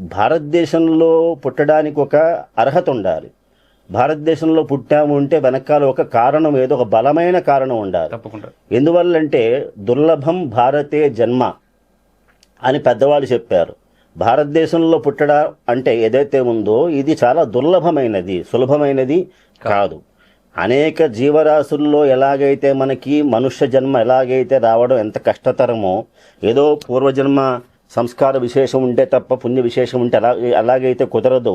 భారతదేశంలో పుట్టడానికి ఒక అర్హత ఉండాలి. భారతదేశంలో పుట్టాము అంటే వెనకాల ఒక కారణం ఏదో ఒక బలమైన కారణం ఉండాలి. తప్పకుండా. ఎందువల్లంటే దుర్లభం భారతే జన్మ అని పెద్దవాళ్ళు చెప్పారు. భారతదేశంలో పుట్టడం అంటే ఏదైతే ఉందో ఇది చాలా దుర్లభమైనది సులభమైనది కాదు. అనేక జీవరాశుల్లో ఎలాగైతే మనకి మనుష్య జన్మ ఎలాగైతే రావడం ఎంత కష్టతరమో ఏదో పూర్వజన్మ సంస్కార విశేషం ఉంటే తప్ప పుణ్య విశేషం ఉంటే అలా ఎలాగైతే కుదరదో.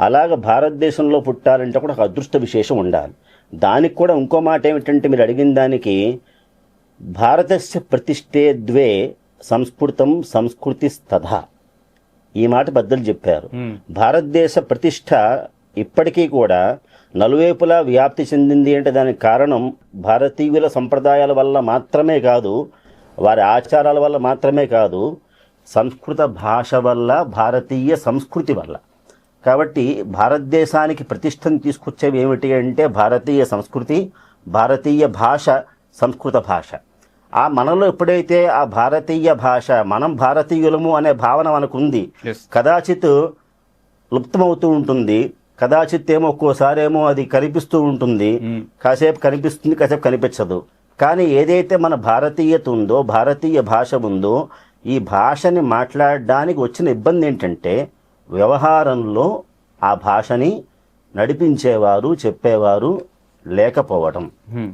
అలాగ భారతదేశంలో పుట్టాలంటే కూడా ఒక అదృష్ట విశేషం ఉండాలి. దానికి కూడా ఇంకో మాట ఏమిటంటే మీరు అడిగిన దానికి భారతస్య ప్రతిష్ఠే ద్వే సంస్కృతం సంస్కృతిస్తథా ఈ మాట పెద్దలు చెప్పారు. భారతదేశ ప్రతిష్ట ఇప్పటికీ కూడా నలువైపులా వ్యాప్తి చెందింది అంటే దానికి కారణం భారతీయుల సంప్రదాయాల వల్ల మాత్రమే కాదు వారి ఆచారాల వల్ల మాత్రమే కాదు సంస్కృత భాష వల్ల భారతీయ సంస్కృతి వల్ల కాబట్టి భారతదేశానికి ప్రతిష్టను తీసుకొచ్చేవి ఏమిటి అంటే భారతీయ సంస్కృతి భారతీయ భాష సంస్కృత భాష ఆ మనలో ఎప్పుడైతే ఆ భారతీయ భాష మనం భారతీయులము అనే భావన మనకుంది Yes. కదాచిత్ లుప్తమవుతూ ఉంటుంది కదాచిత్ ఏమో ఒక్కోసారి ఏమో అది కనిపిస్తూ ఉంటుంది ఉమ్. కాసేపు కనిపిస్తుంది కాసేపు కనిపించదు కానీ ఏదైతే మన భారతీయత ఉందో భారతీయ భాష ఉందో ఈ భాషని మాట్లాడడానికి వచ్చిన ఇబ్బంది ఏంటంటే వ్యవహారంలో ఆ భాషని నడిపించేవారు చెప్పేవారు లేకపోవడం. ఉమ్.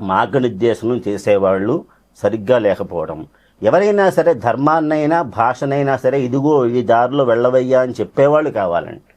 మార్గనిర్దేశనం చేసేవాళ్ళు సరిగ్గా లేకపోవడం. ఎవరైనా సరే ధర్మాన్నైనా భాషనైనా సరే ఇదిగో ఈ దారిలో వెళ్ళవయ్యా అని చెప్పేవాళ్ళు కావాలండి.